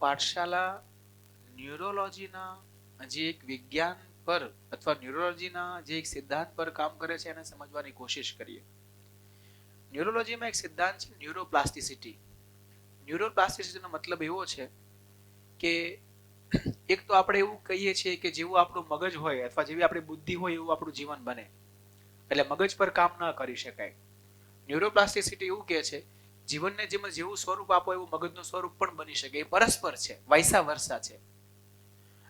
પાઠશાલા ન્યુરોલોજીના જે એક વિજ્ઞાન પર અથવા ન્યુરોલોજીના જે એક સિદ્ધાંત પર કામ કરે છે એને સમજવાની કોશિશ કરીએ. ન્યુરોલોજીમાં એક સિદ્ધાંત છે ન્યુરોપ્લાસ્ટિસિટી. ન્યુરોપ્લાસ્ટિસિટીનો મતલબ એવો છે કે એક તો આપણે એવું કહીએ છીએ કે જેવું આપણું મગજ હોય અથવા જેવી આપણી બુદ્ધિ હોય એવું આપણું જીવન બને. એટલે મગજ પર કામ ન કરી શકાય. ન્યુરોપ્લાસ્ટિસિટી એવું કહે છે જીવનને જેમ જેવું સ્વરૂપ આપો, એવું મગજનું સ્વરૂપ પણ બની શકે. એ પરસ્પર છે વૈસા વર્ષા છે.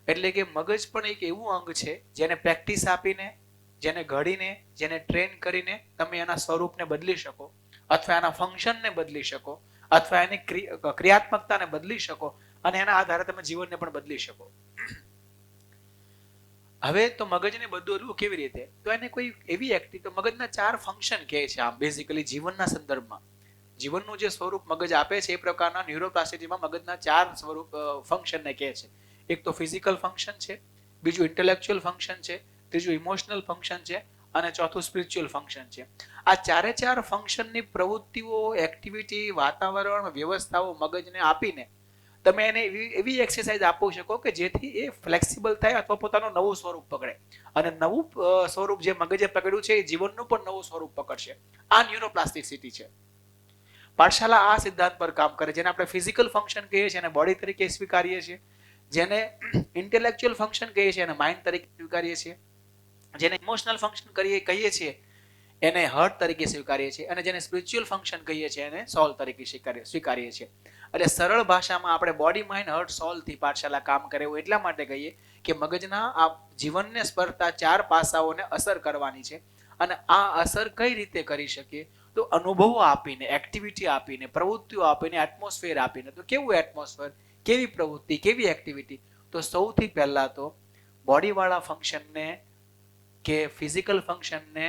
એટલે કે મગજ પણ એક એવું અંગ છે, જેને પ્રેક્ટિસ આપીને, જેને ઘડીને, જેને ટ્રેન કરીને તમે એના સ્વરૂપને બદલી શકો, અથવા એના ફંક્શનને બદલી શકો, અથવા એની ક્રિ- ક્રિયાત્મકતાને બદલી શકો, અને એના આધારે તમે જીવનને પણ બદલી શકો. હવે તો મગજને બદલવું કેવી રીતે? તો એને કોઈ એવી એક્ટિવ તો મગજના ચાર ફંક્શન કહે છે આમ બેઝિકલી જીવનના સંદર્ભમાં. જીવનનું જે સ્વરૂપ મગજ આપે છે એ પ્રકારના ન્યુરોપ્લાસ્ટિસિટીમાં મગજના ચાર સ્વરૂપ ફંક્શનને કહે છે. એક તો ફિઝિકલ ફંક્શન છે, બીજું ઇન્ટેલેક્ચ્યુઅલ ફંક્શન છે, ત્રીજું ઇમોશનલ ફંક્શન છે અને ચોથું સ્પિરિચ્યુઅલ ફંક્શન છે. આ ચારે ચાર ફંક્શનની પ્રવૃત્તિઓ એક્ટિવિટી વાતાવરણ, વ્યવસ્થાઓ મગજને આપીને તમે એને એવી એવી એક્સરસાઇઝ આપી શકો કે જેથી એ ફ્લેક્સિબલ થાય અથવા પોતાનું નવું સ્વરૂપ પકડે. અને નવું સ્વરૂપ જે મગજે પકડ્યું છે એ જીવનનું પણ નવું સ્વરૂપ પકડશે. આ ન્યુરોપ્લાસ્ટિસિટી છે. પાઠશાલા આ સિદ્ધાંત પર કામ કરે જેને આપણે ફિઝિકલ ફંક્શન કહીએ છીએ અને બોડી તરીકે સ્વીકારીએ છીએ. જેને ઇન્ટેલેક્ચ્યુઅલ ફંક્શન કહીએ છીએ અને માઇન્ડ તરીકે સ્વીકારીએ છીએ. જેને ઇમોશનલ ફંક્શન કરીએ, કહીએ છીએ, એને હર્ટ તરીકે સ્વીકારીએ છીએ અને જેને સ્પિરિચ્યુઅલ ફંક્શન કહીએ છીએ, એને સોલ તરીકે સ્વીકારીએ સ્વીકારીએ છીએ. એટલે સરળ ભાષામાં આપણે બોડી માઇન્ડ હર્ટ સોલથી પાઠશાલા કામ કરે એવું એટલા માટે કહીએ કે મગજના આ જીવનને સ્પર્શતા ચાર પાસાઓને અસર કરવાની છે. અને આ અસર કઈ રીતે કરી શકીએ? તો અનુભવો આપીને એક્ટિવિટી આપીને, પ્રવૃત્તિઓ આપીને એટમોસ્ફિયર આપીને. તો કેવું એટમોસ્ફિયર કેવી પ્રવૃત્તિ? કેવી એક્ટિવિટી તો સૌથી પહેલા તો બોડીવાળા ફંક્શનને કે ફિઝિકલ ફંક્શનને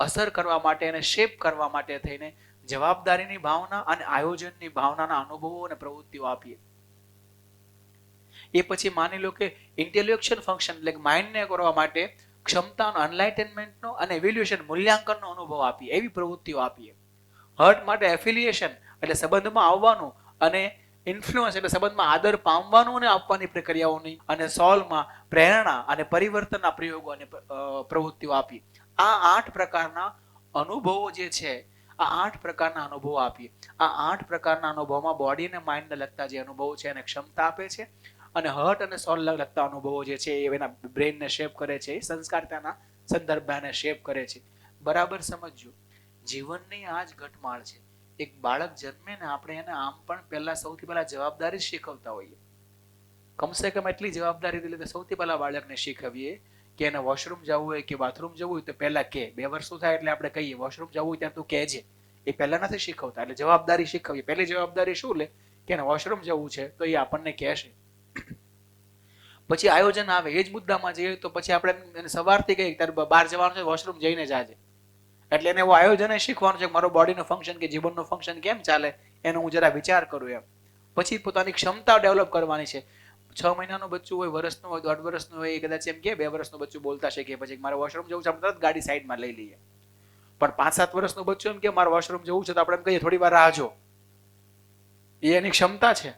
અસર કરવા માટે અને શેપ કરવા માટે થઈને જવાબદારીની ભાવના અને આયોજનની ભાવનાના અનુભવો અને પ્રવૃત્તિઓ આપીએ. એ પછી માની લો કે ઇન્ટેલેક્ચ્યુઅલ ફંક્શન એટલે માઇન્ડને કરવા માટે ક્ષમતાનો અનલાઇટેનમેન્ટનો અને એવેલ્યુએશન મૂલ્યાંકનનો અનુભવ આપીએ, એવી પ્રવૃત્તિઓ આપીએ. હર્ટ માટે એફિલિએશન એટલે સંબંધમાં આવવાનું અને ઇન્ફ્લુઅન્સ એટલે સંબંધમાં આદર પામવાનું અને આપવાની પ્રક્રિયાઓની અને સોલ્વમાં પ્રેરણા અને પરિવર્તનના પ્રયોગો અને પ્રવૃત્તિઓ આપી આ આઠ પ્રકારના અનુભવો જે છે, આ આઠ પ્રકારના અનુભવો આપીએ. આ આઠ પ્રકારના અનુભવમાં બોડી અને માઇન્ડને લગતા જે અનુભવો છે, એને ક્ષમતા આપે છે. અને હર્ટ અને સોલ લગતા અનુભવો જે છે, એ એના બ્રેનને શેપ કરે છે સંસ્કાર તેના સંદર્ભમાં શેપ કરે છે. બરાબર સમજજો. જીવનની આ જ ઘટમાળ છે. એક બાળક જન્મે ને આપણે એને આમ પણ પહેલા સૌથી પહેલા જવાબદારી શીખવતા હોઈએ. કમસે કમ એટલી જવાબદારી એટલે સૌથી પહેલા બાળકને શીખવીએ કે એને વોશરૂમ જવું હોય કે બાથરૂમ જવું હોય તો પહેલા કે. બે વર્ષો થાય એટલે આપણે કહીએ વોશરૂમ જવું હોય ત્યાં તું કહેજે એ પહેલા નથી શીખવતા. એટલે જવાબદારી શીખવીએ. પહેલી જવાબદારી શું લે? કે એને વોશરૂમ જવું છે તો એ આપણને કહેશે પછી આયોજન આવે, એ જ મુદ્દામાં જઈએ તો પછી આપણે એને સવારથી કહીએ તારે બહાર જવાનું છે, વોશરૂમ જઈને જાજે એટલે એને એવું આયોજન શીખવાનું છે મારો બોડીનું ફંક્શન કે જીવનનું ફંક્શન કેમ ચાલે, એનો હું જરા વિચાર કરું એમ. પછી પોતાની ક્ષમતા ડેવલપ કરવાની છે. છ મહિનાનું બચ્ચું હોય વર્ષનું હોય, દોઢ વર્ષનું હોય, એ કદાચ એમ કે બે વર્ષનું બચ્ચું બોલતા શીખે, પછી મારે વોશરૂમ જવું છે આપણે તરત ગાડી સાઈડમાં લઈ લઈએ. પણ પાંચ સાત વર્ષનું બચ્ચું એમ કે મારે વોશરૂમ જવું છે, તો આપણે એમ કહીએ થોડી વાર રાહ જો. એ એની ક્ષમતા છે.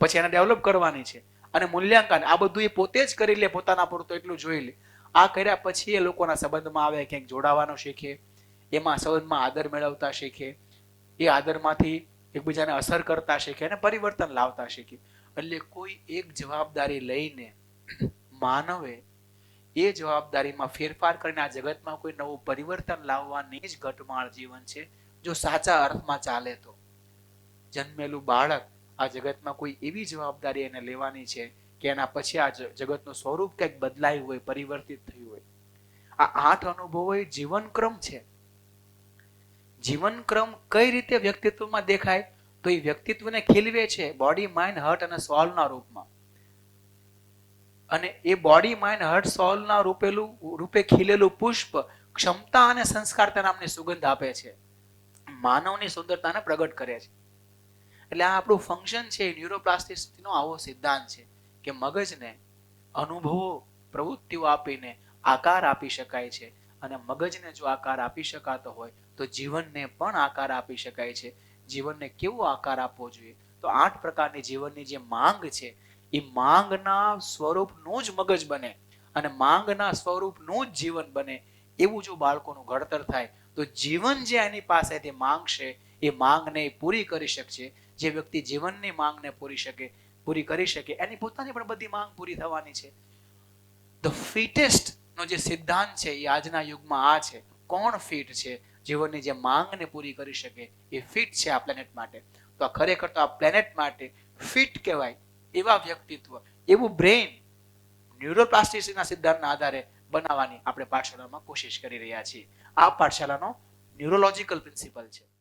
પછી એને ડેવલપ કરવાની છે. અને મૂલ્યાંકન, આ બધું એ પોતે જ કરી લે, પોતાના પૂરતું એટલું જોઈ લે. આ કર્યા પછી એ લોકોના સંબંધમાં આવે, ક્યાંક જોડાવાનું શીખે, એમાં સંબંધમાં આદર મેળવતા શીખે, એ આદરમાંથી એકબીજાને અસર કરતા શીખે અને પરિવર્તન લાવતા શીખે. એટલે કોઈ એક જવાબદારી લઈને માનવે, એ જવાબદારીમાં ફેરફાર કરીને આ જગતમાં કોઈ નવું પરિવર્તન લાવવાની જ ઘટમાળ જીવન છે, જો સાચા અર્થમાં ચાલે તો. જન્મેલું બાળક આ જગતમાં કોઈ એવી જવાબદારી એને લેવાની છે કે એના પછી આ જગતનું સ્વરૂપ કંઈક બદલાયું હોય, પરિવર્તિત થયું હોય. આ આઠ અનુભવો એ જીવનક્રમ છે. જીવનક્રમ કઈ રીતે વ્યક્તિત્વમાં દેખાય તો એ વ્યક્તિત્વને ખીલવે છે બોડી માઇન્ડ હર્ટ અને સોલના રૂપમાં. અને એ બોડી માઇન્ડ હર્ટ સોલના રૂપેલું રૂપે ખીલેલું પુષ્પ ક્ષમતા અને સંસ્કારતા નામની સુગંધ આપે છે. માનવની સુંદરતાને પ્રગટ કરે છે. એટલે આ આપણું ફંક્શન છે ન્યુરોપ્લાસ્ટિસિટીનો આવો સિદ્ધાંત છે કે મગજને અનુભવો, પ્રવૃત્તિઓ આપીને આકાર આપી શકાય છે. અને મગજને જો આકાર આપી શકાતો હોય, તો જીવનને પણ આકાર આપી શકાય છે. જીવનને કેવો આકાર આપવો જોઈએ? તો આઠ પ્રકારની જીવનની જે માંગ છે, એ માંગના સ્વરૂપનું જ મગજ બને. અને માંગના સ્વરૂપનું જ જીવન બને. એવું જો બાળકોનું ઘડતર થાય, તો જીવન જે એની પાસેથી માંગશે એ માંગને પૂરી કરી શકશે. જે વ્યક્તિ જીવનની માંગને પૂરી શકે, પૂરી કરી શકે, એની પોતાની પણ બધી માંગ પૂરી થવાની છે. ધ ફિટેસ્ટ નો જે સિદ્ધાંત છે એ આજના યુગમાં આ છે. કોણ ફિટ છે? જીવનની જે માંગને પૂરી કરી શકે એ ફિટ છે આ પ્લેનેટ માટે. તો આ ખરેખર તો આ પ્લેનેટ માટે ફિટ કહેવાય એવા વ્યક્તિત્વ, એવું બ્રેઇન ન્યુરોપ્લાસ્ટિસિટીના સિદ્ધાંતના આધારે બનાવવાની આપણે પાઠશાળામાં કોશિશ કરી રહ્યા છીએ. આ પાઠશાળાનો ન્યુરોલોજીકલ પ્રિન્સિપલ છે.